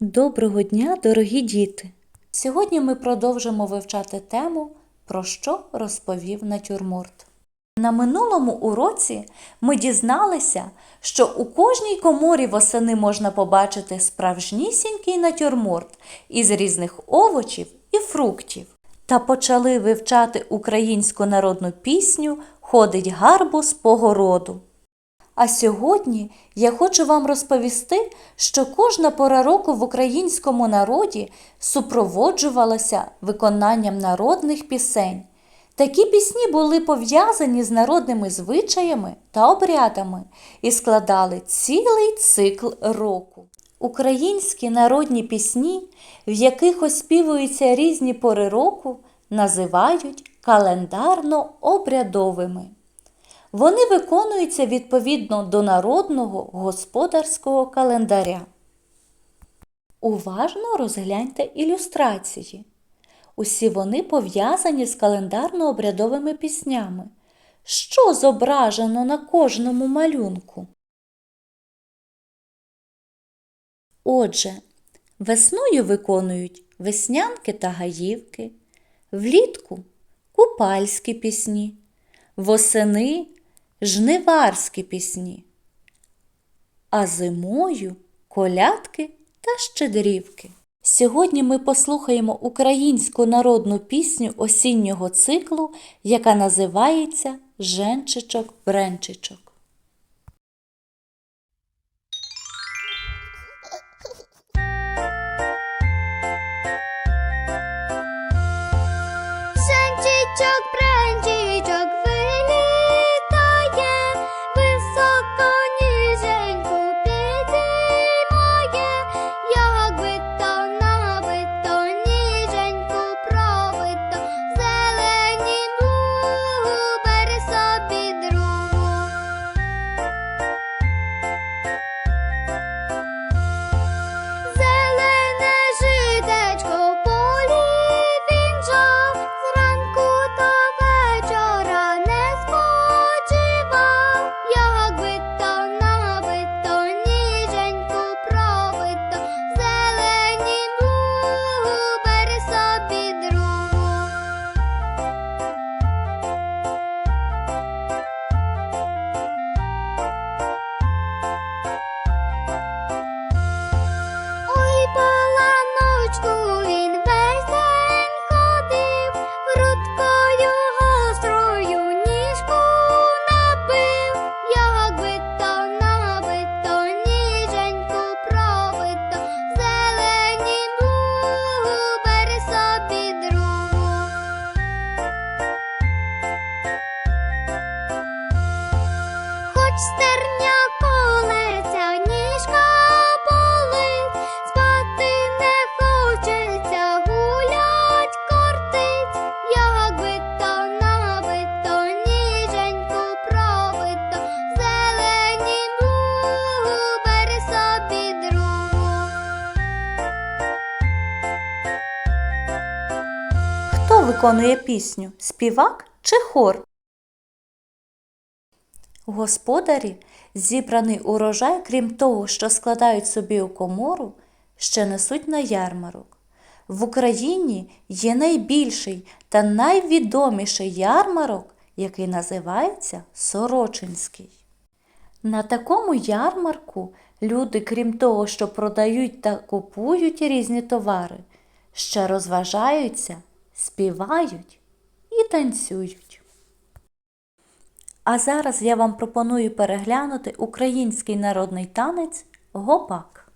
Доброго дня, дорогі діти! Сьогодні ми продовжимо вивчати тему, про що розповів натюрморт. На минулому уроці ми дізналися, що у кожній коморі восени можна побачити справжнісінький натюрморт із різних овочів і фруктів. Та почали вивчати українську народну пісню Ходить гарбуз по городу. А сьогодні я хочу вам розповісти, що кожна пора року в українському народі супроводжувалася виконанням народних пісень. Такі пісні були пов'язані з народними звичаями та обрядами і складали цілий цикл року. Українські народні пісні, в яких оспівуються різні пори року, називають календарно-обрядовими. Вони виконуються відповідно до народного господарського календаря. Уважно розгляньте ілюстрації. Усі вони пов'язані з календарно-обрядовими піснями. Що зображено на кожному малюнку? Отже, весною виконують веснянки та гаївки, влітку купальські пісні, восени жниварські пісні, а зимою колядки та щедрівки. Сьогодні ми послухаємо українську народну пісню осіннього циклу, яка називається Женчичок-бренчичок. Виконує пісню? Співак чи хор? Господарі зібраний урожай, крім того, що складають собі у комору, ще несуть на ярмарок. В Україні є найбільший та найвідоміший ярмарок, який називається Сорочинський. На такому ярмарку люди, крім того, що продають та купують різні товари, ще розважаються, співають і танцюють. А зараз я вам пропоную переглянути український народний танець Гопак.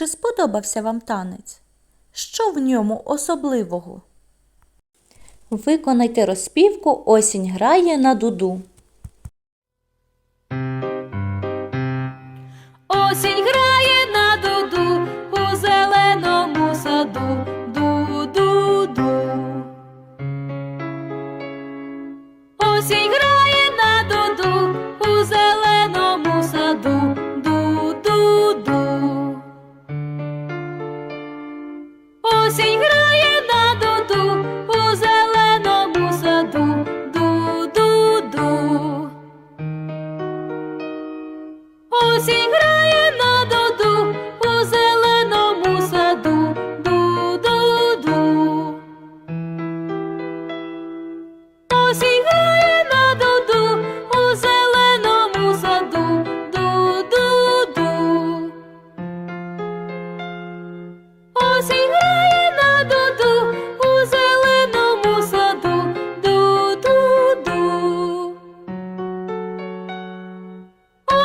Чи сподобався вам танець? Що в ньому особливого? Виконайте розпівку осінь грає на дуду. Осінь грає на дуду у зеленому саду. Ду-ду-ду. Осінь грає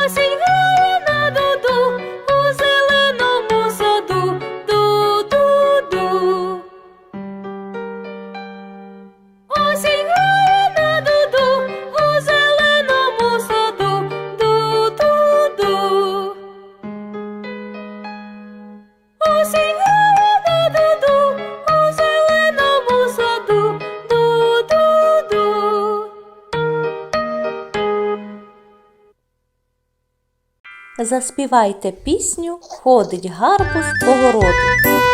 sweet. Заспівайте пісню Ходить гарбуз по городу.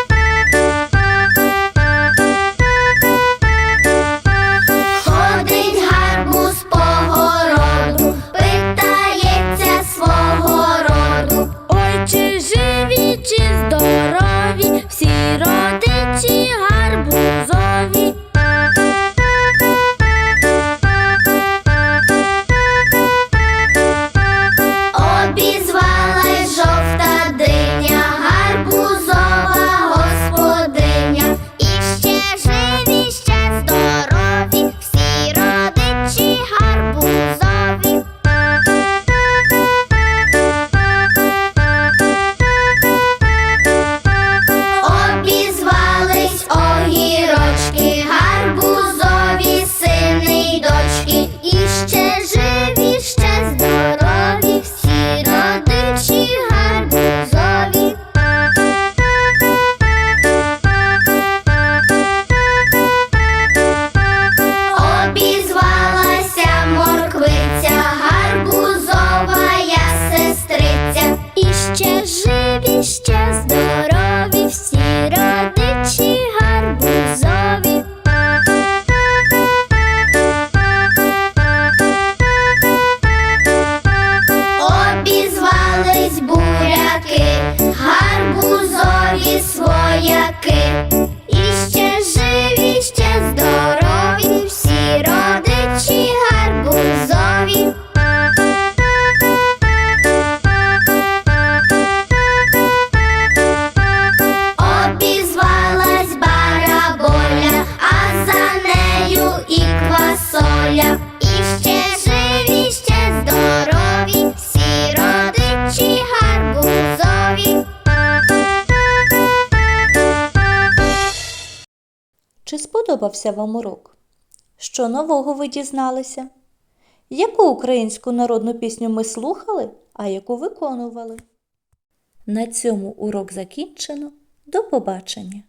Okay. сподобався вам урок? Що нового ви дізналися? Яку українську народну пісню ми слухали, а яку виконували? На цьому урок закінчено. До побачення!